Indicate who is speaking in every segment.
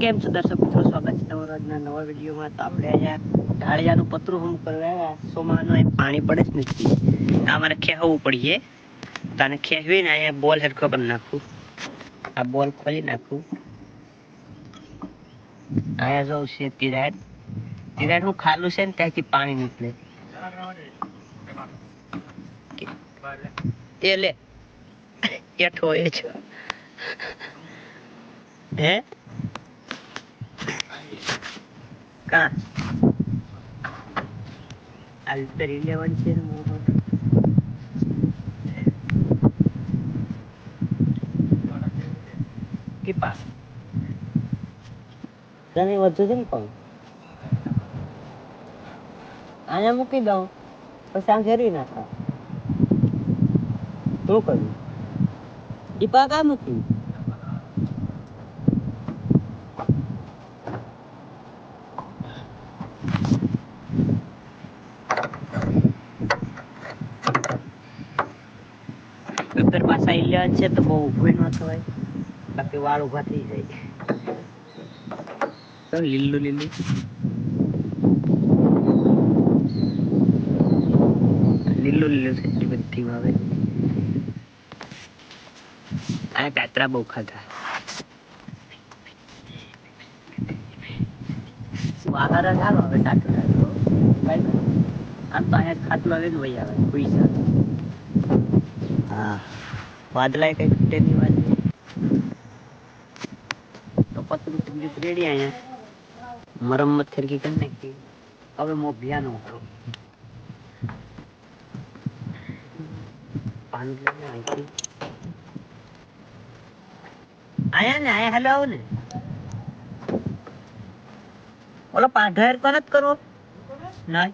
Speaker 1: કેમ છો દર્શક મિત્રો? સ્વાગત છે તમારું આજના નવા વિડીયોમાં. તો આપણે અહીંયા ઢાળિયાનું પતરું હું કરવા સોમાનું અહીં પાણી પડે જ નથી. અમારે મારે ખેહવું પડીએ. તને ખેહવીને અહીંયા બોલ હરખો કરી નાખું. આ બોલ ખોલી નાખું. અહીંયા જવું છે તિરાડ. તિરાડ હું ખાલું છે ને ત્યાંથી પાણી નીકળે. એ લે. એઠો એ છે. હે? કા? ઇલેવન છે કે તને વધુ છે ને પણ અહીંયા મૂકી દઉં પછી આમ ફેરવી નાખા શું કર્યું દીપા કા મૂકી ડોક્ટર છે તો બહુ ઊભું ન થવાય. બાકી વાળ ઊભા થઈ જાય. તો લીલું લીલું. લીલું લીલું છે બધી આવે અને કાતરા બહુ ખાધા. બહાર ચાલો હવે ટાટું ટાટું. આમ તો અહીંયા ખાટલો આવે ને વહી આવે પૈસા હા. વાદળાય કઈ નહીં વાત તો પતરું સંગીત રેડી અહીંયા. મરમ્મત થરકી કરી નાખી. હવે મો કરો નો લઈને આયા ને આયા હેલો આવો ને. ઓલો પાઢેર કોને જ કરો ના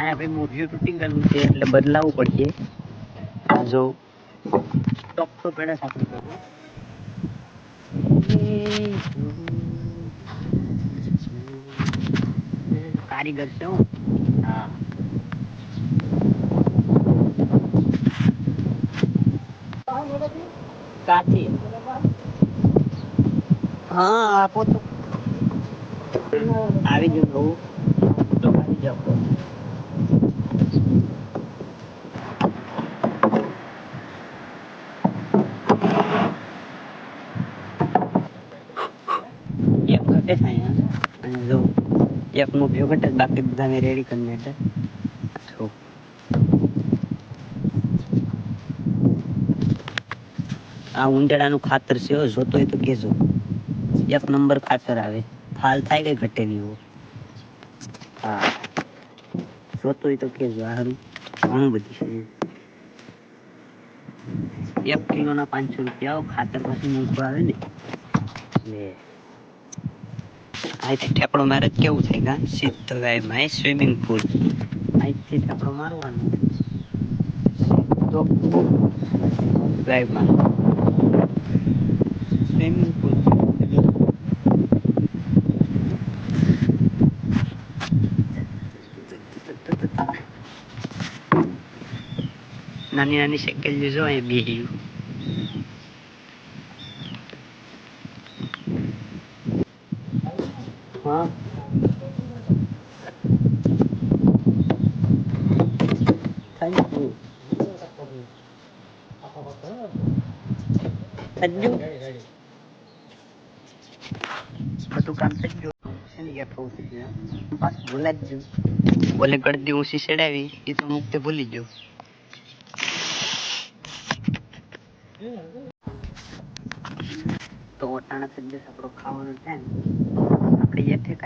Speaker 1: આયા ભાઈ મોઢિયું તૂટી ગયેલું છે એટલે બદલાવવું પડશે. જો ટોપ તો પેડા સાથે કરવો. કારીગર છે હું. હા. આપો તો. આવી તો આવી જાઓ. છે અહીંયા અને જો એકનો ભેગો છે, બાકી બધાને રેડી કરી જો. આ ઊંડેડાનું ખાતર છે હો, જોતો હોય તો કહેજો. એક નંબર ખાતર આવે. ફાલ થાય કઈ ઘટે નહીં એવો. હા. જોતો હોય તો કહેજો આ ઘણું બધું છે. એક કિલોના પાંચસો રૂપિયા ખાતર પછી મૂકવા આવે ને. અહીંથી ઠેપડો મારે કેવું થાય, ગા? સીધો ગાય સ્વિમિંગ પુલ. અહીંથી ઠેપડો મારવાનો. સીધો ગાયમાં સ્વિમિંગ પુલ. નાની નાની સાયકલ જો અહીં બેહ્યું યુ બધું કામ થઈ ગયું. શેની ગયા થવું થઈ ગયું. પાછું ભૂલા જ ગયું. ઓલે ગળદી ઊંચી ચડાવી એ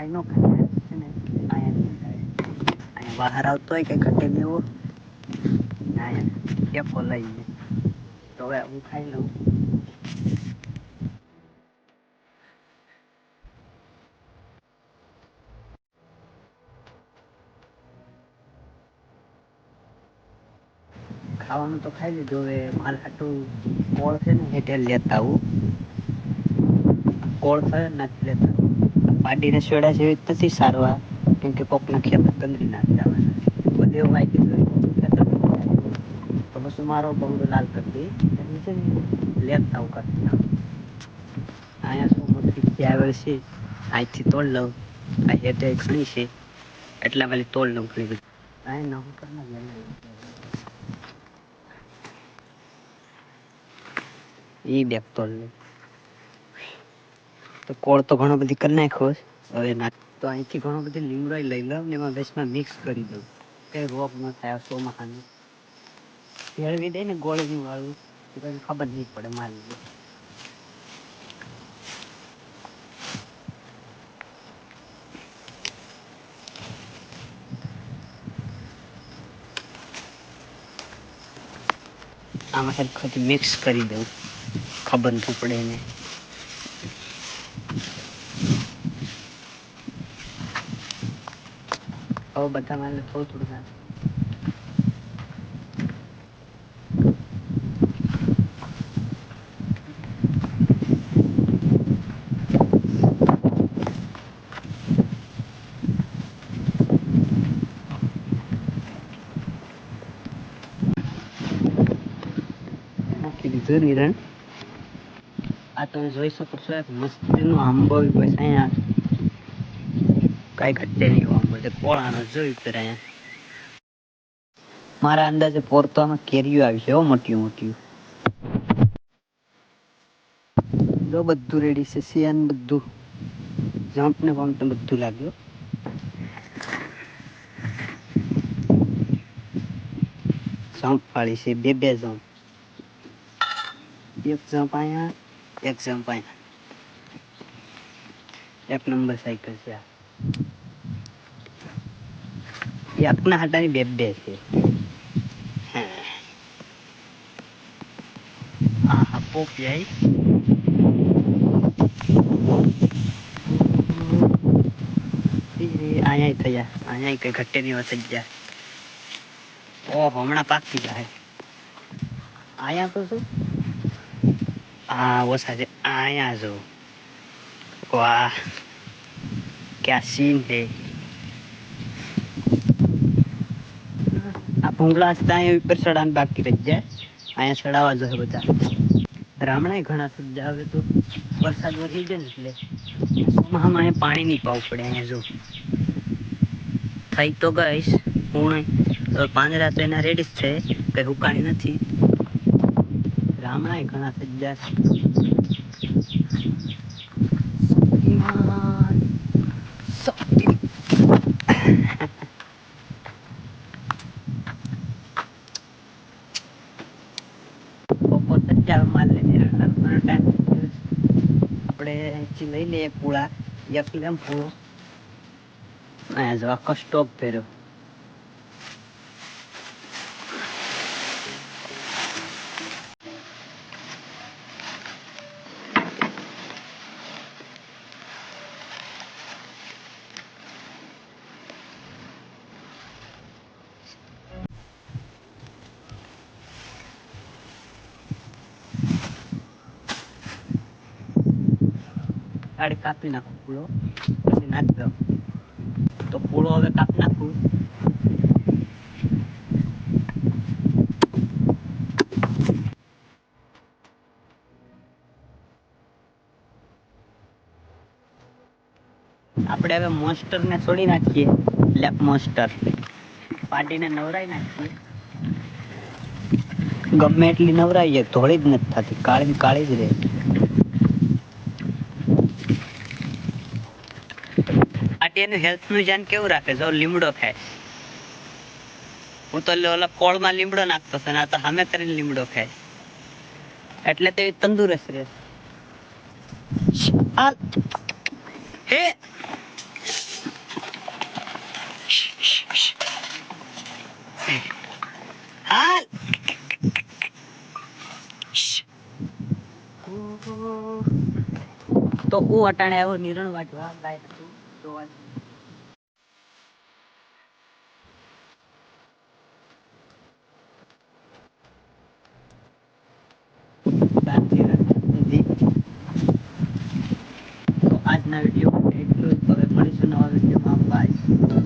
Speaker 1: ન છે ને? અહીંયા બહાર આવતો હોય કે ઘટે દેવો અહીંયા કેપો લઈને તો હવે હું ખાઈ ખાવાનું તો ખાઈ લીધું હવે મારે આટલું કોળ છે ને હેઠે લેતા આવું કોળ ને નથી લેતા પાડીને સોડા જેવી નથી સારવા કેમ કે કોકના ખેતર ગંદરી નાખી આવે બધે એવું વાગી ગયું મારો બંગલો લાલ કરી દે. એટલે લેતા અહીંયા શું મોટી આવે છે? અહીંથી તોડ લઉં. આ હેઠે ઘણી છે. એટલા વાલી તોડ લઉં ઘણી બધી. અહીં નવું કર ઈ બેગ તોડ લઉં. તો કોળ તો ઘણો બધી કરી નાખ્યો હવે ના. તો અહીંથી ઘણો બધી લીમડો લઈ લઉં ને એમાં વેસમાં મિક્સ કરી દઉં. કઈ રોગ ન થાય ચોમાસાનું ભેળવી દે ને ગોળવી વાળું. તો કઈ ખબર નહીં પડે મારી. આમાં સરખું મિક્સ કરી દઉં. ખબર ન પડે ને હવે બધા મારે થોડું થોડું નાખ. નાખી દીધું નિરણ આ તમે જોઈ શકો છો, એક મસ્તીનો આંબો બસ અહીંયા. કાંઈ ઘટે નહીં આંબો છે કોળાનો જોઈ પર અહીંયા મારા અંદાજે પોર તો આમાં કેરીઓ આવી છે હો, મોટી મોટી. જો બધું રેડી છે સિયાન બધું. જમ્પ ને બમ્પ ને બધું લાગ્યું જમ્પ વાળી છે, બે બે જમ્પ એક જમ્પ અહીંયા એક જમ્પ અહીંયા એક નંબર સાયકલ છે આ. એકના હાટાની બે બે છે. હા. પોપ જાય અહીંયા થયા. અહીંયા કઈ ઘટે નહીં વસી ગયા. ઓહો હમણાં પાકી જાય આયા તો શું? છે અહીંયા જો વાહ ક્યાં સીન છે આ ભૂંગળા હતા અહીંયા ઉપર ચડાને બાકી રહી જાય અહીંયા ચડાવવા જોઈએ બધા રામણાય ઘણા જાય હવે તો વરસાદ વધી જાય ને એટલે ચોમાસામાં અહીંયા પાણી નહીં પાવું પડે અહીંયા જો થઈ તો ગઈશ હું પાંદડા તો એના રેડી જ છે કઈ હુકાણી નથી રામણાય ઘણા થઈ જાય શક્તિમાન શક્તિ બપોર તો ચાર માલ લઈને ઘણા સજ્જા આપણે લઈ લઈએ પૂળા એક લેમ પૂળો જો આખો સ્ટોક ભર્યો. ગાડી કાપી નાખું પૂળો પછી નાખી દઉં તો પૂળો હવે કાપી નાખું આપણે હવે મોસ્ટર ને છોડી નાખીએ બ્લેક મોસ્ટર પાટીને નવરાઈ નાખીએ ગમે એટલી નવરાઈએ ધોળી જ નથી થતી કાળી કાળી જ રહે આટી એનું હેલ્થનું ધ્યાન કેવું રાખે જો લીમડો ખાય. હું તો ઓલા કોળમાં લીમડો નાખતો છે ને આ તો સામે કરીને લીમડો ખાય. એટલે તે તંદુરસ્ત રહે. હે? હાલ. તો હું અટાણે આવ્યો નિરણ વાટવા ગાય જોવા આજના વિડીયોમાં. એટલું જ હવે મળીશું નવા વિડીયોમાં. બાય